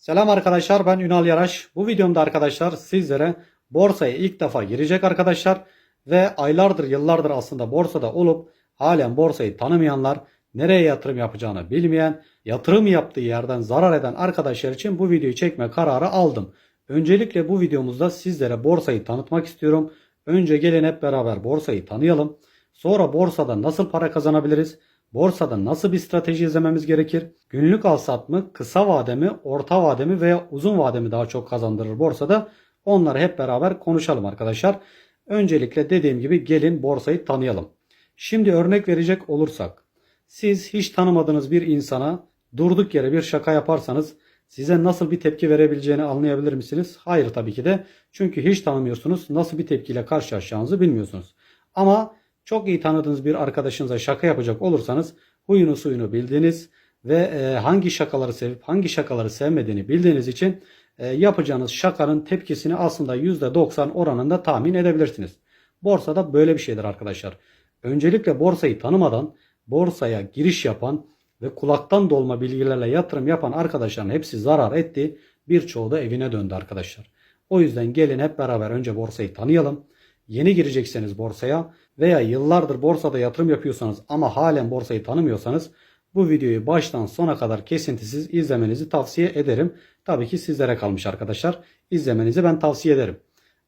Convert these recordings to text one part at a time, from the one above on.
Selam arkadaşlar ben Ünal Yaraş. Bu videomda arkadaşlar sizlere borsaya ilk defa girecek arkadaşlar ve aylardır yıllardır aslında borsada olup halen borsayı tanımayanlar, nereye yatırım yapacağını bilmeyen, yatırım yaptığı yerden zarar eden arkadaşlar için bu videoyu çekme kararı aldım. Öncelikle bu videomuzda sizlere borsayı tanıtmak istiyorum. Önce gelin hep beraber borsayı tanıyalım. Sonra borsada nasıl para kazanabiliriz? Borsada nasıl bir strateji izlememiz gerekir? Günlük al sat mı, kısa vade mi, orta vade mi veya uzun vade mi daha çok kazandırır borsada? Onları hep beraber konuşalım arkadaşlar. Öncelikle dediğim gibi gelin borsayı tanıyalım. Şimdi örnek verecek olursak siz hiç tanımadığınız bir insana durduk yere bir şaka yaparsanız size nasıl bir tepki verebileceğini anlayabilir misiniz? Hayır tabii ki de. Çünkü hiç tanımıyorsunuz. Nasıl bir tepkiyle karşılaşacağınızı bilmiyorsunuz. Ama çok iyi tanıdığınız bir arkadaşınıza şaka yapacak olursanız huyunu suyunu bildiğiniz ve e, hangi şakaları sevip hangi şakaları sevmediğini bildiğiniz için e, yapacağınız şakanın tepkisini aslında %90 oranında tahmin edebilirsiniz. Borsada böyle bir şeydir arkadaşlar. Öncelikle borsayı tanımadan borsaya giriş yapan ve kulaktan dolma bilgilerle yatırım yapan arkadaşların hepsi zarar etti. Birçoğu da evine döndü arkadaşlar. O yüzden gelin hep beraber önce borsayı tanıyalım. Yeni girecekseniz borsaya veya yıllardır borsada yatırım yapıyorsanız ama halen borsayı tanımıyorsanız bu videoyu baştan sona kadar kesintisiz izlemenizi tavsiye ederim. Tabii ki sizlere kalmış arkadaşlar. İzlemenizi ben tavsiye ederim.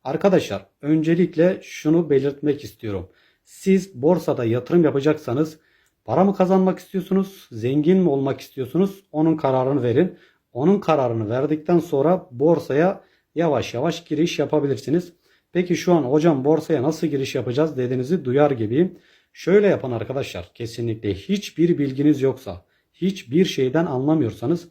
Arkadaşlar öncelikle şunu belirtmek istiyorum. Siz borsada yatırım yapacaksanız para mı kazanmak istiyorsunuz, zengin mi olmak istiyorsunuz? Onun kararını verin. Onun kararını verdikten sonra borsaya yavaş yavaş giriş yapabilirsiniz. Peki şu an hocam borsaya nasıl giriş yapacağız dediğinizi duyar gibiyim. Şöyle yapın arkadaşlar. Kesinlikle hiçbir bilginiz yoksa, hiçbir şeyden anlamıyorsanız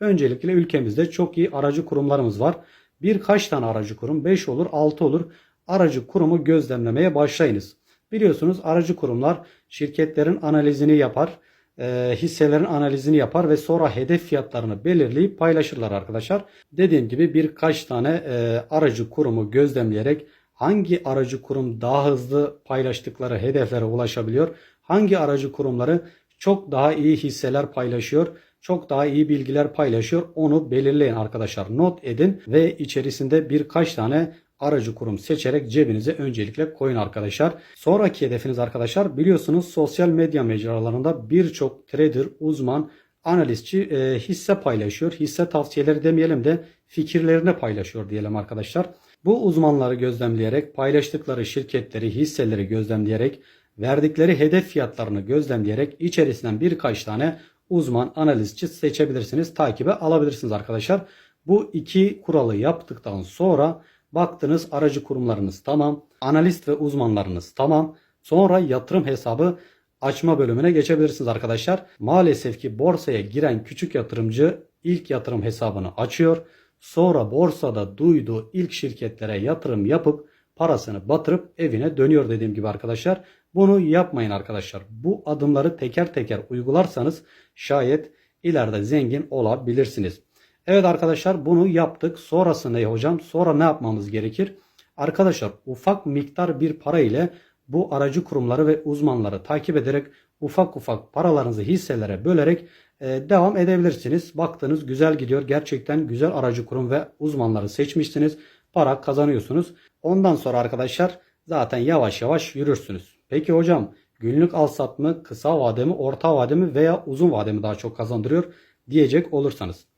öncelikle ülkemizde çok iyi aracı kurumlarımız var. Birkaç tane aracı kurum 5 olur 6 olur aracı kurumu gözlemlemeye başlayınız. Biliyorsunuz aracı kurumlar şirketlerin analizini yapar, e, hisselerin analizini yapar ve sonra hedef fiyatlarını belirleyip paylaşırlar arkadaşlar. Dediğim gibi birkaç tane e, aracı kurumu gözlemleyerek hangi aracı kurum daha hızlı paylaştıkları hedeflere ulaşabiliyor, hangi aracı kurumları çok daha iyi hisseler paylaşıyor, çok daha iyi bilgiler paylaşıyor. Onu belirleyin arkadaşlar. Not edin ve içerisinde birkaç tane aracı kurum seçerek cebinize öncelikle koyun arkadaşlar. Sonraki hedefiniz arkadaşlar biliyorsunuz sosyal medya mecralarında birçok trader, uzman, analistçi e, hisse paylaşıyor. Hisse tavsiyeleri demeyelim de fikirlerini paylaşıyor diyelim arkadaşlar. Bu uzmanları gözlemleyerek, paylaştıkları şirketleri, hisseleri gözlemleyerek, verdikleri hedef fiyatlarını gözlemleyerek içerisinden birkaç tane uzman analistçi seçebilirsiniz. Takibe alabilirsiniz arkadaşlar. Bu iki kuralı yaptıktan sonra baktınız aracı kurumlarınız tamam. Analist ve uzmanlarınız tamam. Sonra yatırım hesabı açma bölümüne geçebilirsiniz arkadaşlar. Maalesef ki borsaya giren küçük yatırımcı ilk yatırım hesabını açıyor. Sonra borsada duyduğu ilk şirketlere yatırım yapıp parasını batırıp evine dönüyor dediğim gibi arkadaşlar. Bunu yapmayın arkadaşlar. Bu adımları teker teker uygularsanız şayet ileride zengin olabilirsiniz. Evet arkadaşlar bunu yaptık. Sonrası ne hocam? Sonra ne yapmamız gerekir? Arkadaşlar ufak miktar bir para ile bu aracı kurumları ve uzmanları takip ederek ufak ufak paralarınızı hisselere bölerek e, devam edebilirsiniz. Baktınız güzel gidiyor. Gerçekten güzel aracı kurum ve uzmanları seçmişsiniz. Para kazanıyorsunuz. Ondan sonra arkadaşlar zaten yavaş yavaş yürürsünüz. Peki hocam günlük al sat mı, kısa vade mi, orta vade mi veya uzun vade mi daha çok kazandırıyor diyecek olursanız.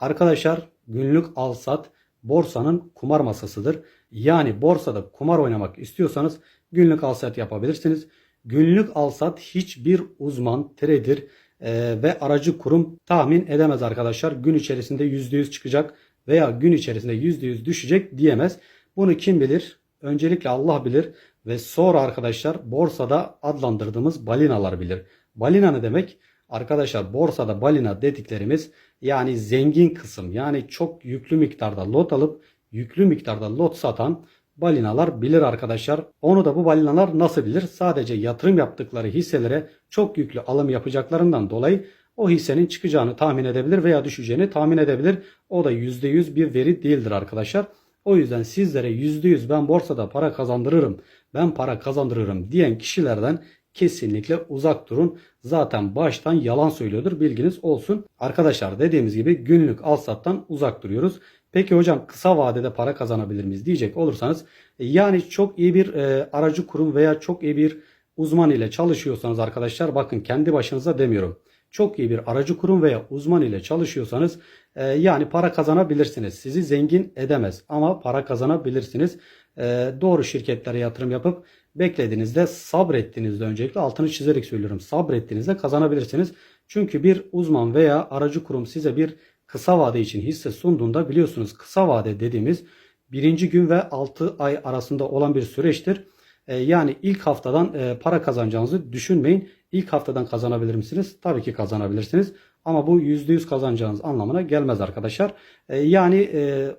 Arkadaşlar günlük al sat borsanın kumar masasıdır. Yani borsada kumar oynamak istiyorsanız günlük al sat yapabilirsiniz. Günlük al sat hiçbir uzman, trader e, ve aracı kurum tahmin edemez arkadaşlar. Gün içerisinde %100 çıkacak veya gün içerisinde %100 düşecek diyemez. Bunu kim bilir? Öncelikle Allah bilir ve sonra arkadaşlar borsada adlandırdığımız balinalar bilir. Balina ne demek? Arkadaşlar borsada balina dediklerimiz yani zengin kısım yani çok yüklü miktarda lot alıp yüklü miktarda lot satan balinalar bilir arkadaşlar. Onu da bu balinalar nasıl bilir? Sadece yatırım yaptıkları hisselere çok yüklü alım yapacaklarından dolayı o hissenin çıkacağını tahmin edebilir veya düşeceğini tahmin edebilir. O da %100 bir veri değildir arkadaşlar. O yüzden sizlere %100 ben borsada para kazandırırım, ben para kazandırırım diyen kişilerden kesinlikle uzak durun. Zaten baştan yalan söylüyordur bilginiz olsun. Arkadaşlar dediğimiz gibi günlük al sattan uzak duruyoruz. Peki hocam kısa vadede para kazanabilir miyiz diyecek olursanız yani çok iyi bir e, aracı kurum veya çok iyi bir uzman ile çalışıyorsanız arkadaşlar bakın kendi başınıza demiyorum. Çok iyi bir aracı kurum veya uzman ile çalışıyorsanız e, yani para kazanabilirsiniz. Sizi zengin edemez ama para kazanabilirsiniz. E, doğru şirketlere yatırım yapıp beklediğinizde sabrettiğinizde öncelikle altını çizerek söylüyorum. Sabrettiğinizde kazanabilirsiniz. Çünkü bir uzman veya aracı kurum size bir kısa vade için hisse sunduğunda biliyorsunuz kısa vade dediğimiz birinci gün ve 6 ay arasında olan bir süreçtir. E, yani ilk haftadan e, para kazanacağınızı düşünmeyin. İlk haftadan kazanabilir misiniz? Tabii ki kazanabilirsiniz. Ama bu %100 kazanacağınız anlamına gelmez arkadaşlar. E, yani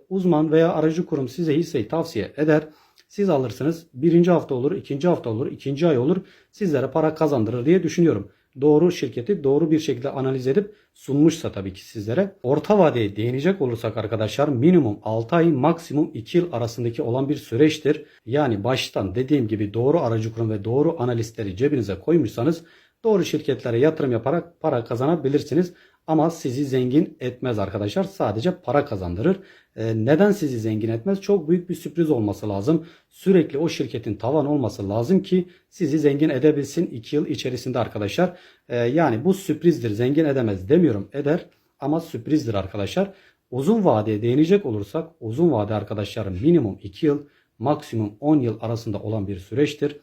uzman veya aracı kurum size hisseyi tavsiye eder. Siz alırsınız. Birinci hafta olur, ikinci hafta olur, ikinci ay olur. Sizlere para kazandırır diye düşünüyorum doğru şirketi doğru bir şekilde analiz edip sunmuşsa tabii ki sizlere. Orta vadeye değinecek olursak arkadaşlar minimum 6 ay maksimum 2 yıl arasındaki olan bir süreçtir. Yani baştan dediğim gibi doğru aracı kurum ve doğru analistleri cebinize koymuşsanız doğru şirketlere yatırım yaparak para kazanabilirsiniz. Ama sizi zengin etmez arkadaşlar. Sadece para kazandırır. E, neden sizi zengin etmez? Çok büyük bir sürpriz olması lazım. Sürekli o şirketin tavan olması lazım ki sizi zengin edebilsin 2 yıl içerisinde arkadaşlar. E, yani bu sürprizdir. Zengin edemez demiyorum. Eder ama sürprizdir arkadaşlar. Uzun vadeye değinecek olursak uzun vade arkadaşlar minimum 2 yıl maksimum 10 yıl arasında olan bir süreçtir.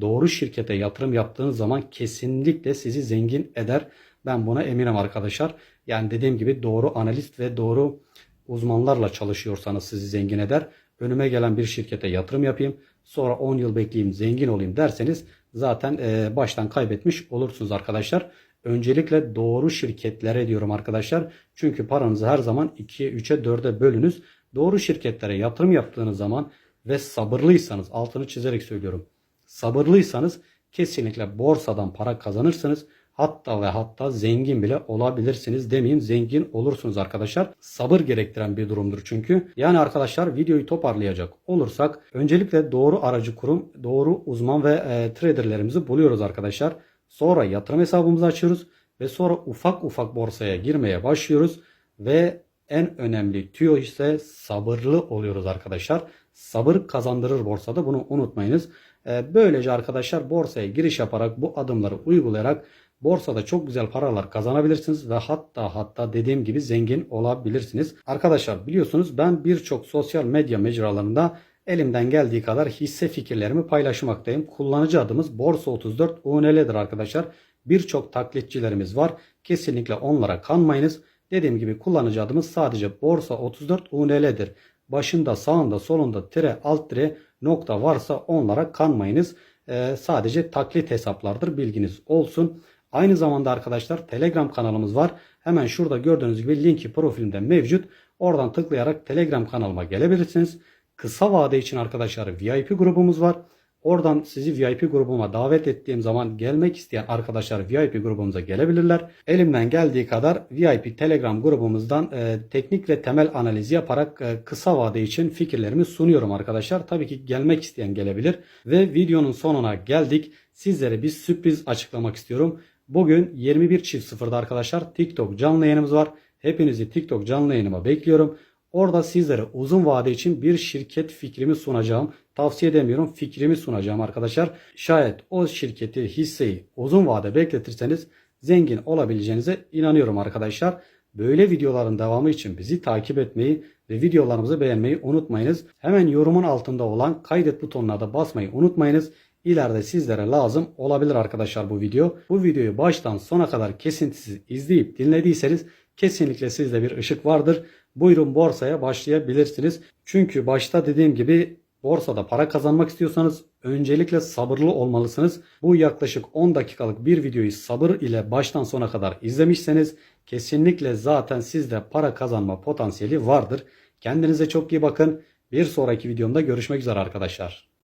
Doğru şirkete yatırım yaptığınız zaman kesinlikle sizi zengin eder. Ben buna eminim arkadaşlar. Yani dediğim gibi doğru analist ve doğru uzmanlarla çalışıyorsanız sizi zengin eder. Önüme gelen bir şirkete yatırım yapayım. Sonra 10 yıl bekleyeyim zengin olayım derseniz zaten e, baştan kaybetmiş olursunuz arkadaşlar. Öncelikle doğru şirketlere diyorum arkadaşlar. Çünkü paranızı her zaman 2'ye 3'e 4'e bölünüz. Doğru şirketlere yatırım yaptığınız zaman ve sabırlıysanız altını çizerek söylüyorum. Sabırlıysanız kesinlikle borsadan para kazanırsınız. Hatta ve hatta zengin bile olabilirsiniz demeyeyim zengin olursunuz arkadaşlar. Sabır gerektiren bir durumdur çünkü. Yani arkadaşlar videoyu toparlayacak olursak öncelikle doğru aracı kurum, doğru uzman ve e, traderlerimizi buluyoruz arkadaşlar. Sonra yatırım hesabımızı açıyoruz ve sonra ufak ufak borsaya girmeye başlıyoruz ve en önemli tüyo ise sabırlı oluyoruz arkadaşlar. Sabır kazandırır borsada bunu unutmayınız. E, böylece arkadaşlar borsaya giriş yaparak bu adımları uygulayarak Borsada çok güzel paralar kazanabilirsiniz ve hatta hatta dediğim gibi zengin olabilirsiniz. Arkadaşlar biliyorsunuz ben birçok sosyal medya mecralarında elimden geldiği kadar hisse fikirlerimi paylaşmaktayım. Kullanıcı adımız Borsa 34 UNL'dir arkadaşlar. Birçok taklitçilerimiz var. Kesinlikle onlara kanmayınız. Dediğim gibi kullanıcı adımız sadece Borsa 34 UNL'dir. Başında sağında solunda tire alt tire nokta varsa onlara kanmayınız. Ee, sadece taklit hesaplardır bilginiz olsun. Aynı zamanda arkadaşlar Telegram kanalımız var. Hemen şurada gördüğünüz gibi linki profilimde mevcut. Oradan tıklayarak Telegram kanalıma gelebilirsiniz. Kısa vade için arkadaşlar VIP grubumuz var. Oradan sizi VIP grubuma davet ettiğim zaman gelmek isteyen arkadaşlar VIP grubumuza gelebilirler. Elimden geldiği kadar VIP Telegram grubumuzdan e, teknik ve temel analizi yaparak e, kısa vade için fikirlerimi sunuyorum arkadaşlar. Tabii ki gelmek isteyen gelebilir. Ve videonun sonuna geldik. Sizlere bir sürpriz açıklamak istiyorum. Bugün 21.00'da arkadaşlar TikTok canlı yayınımız var. Hepinizi TikTok canlı yayınıma bekliyorum. Orada sizlere uzun vade için bir şirket fikrimi sunacağım. Tavsiye edemiyorum fikrimi sunacağım arkadaşlar. Şayet o şirketi hisseyi uzun vade bekletirseniz zengin olabileceğinize inanıyorum arkadaşlar. Böyle videoların devamı için bizi takip etmeyi ve videolarımızı beğenmeyi unutmayınız. Hemen yorumun altında olan kaydet butonuna da basmayı unutmayınız ileride sizlere lazım olabilir arkadaşlar bu video. Bu videoyu baştan sona kadar kesintisiz izleyip dinlediyseniz kesinlikle sizde bir ışık vardır. Buyurun borsaya başlayabilirsiniz. Çünkü başta dediğim gibi borsada para kazanmak istiyorsanız öncelikle sabırlı olmalısınız. Bu yaklaşık 10 dakikalık bir videoyu sabır ile baştan sona kadar izlemişseniz kesinlikle zaten sizde para kazanma potansiyeli vardır. Kendinize çok iyi bakın. Bir sonraki videomda görüşmek üzere arkadaşlar.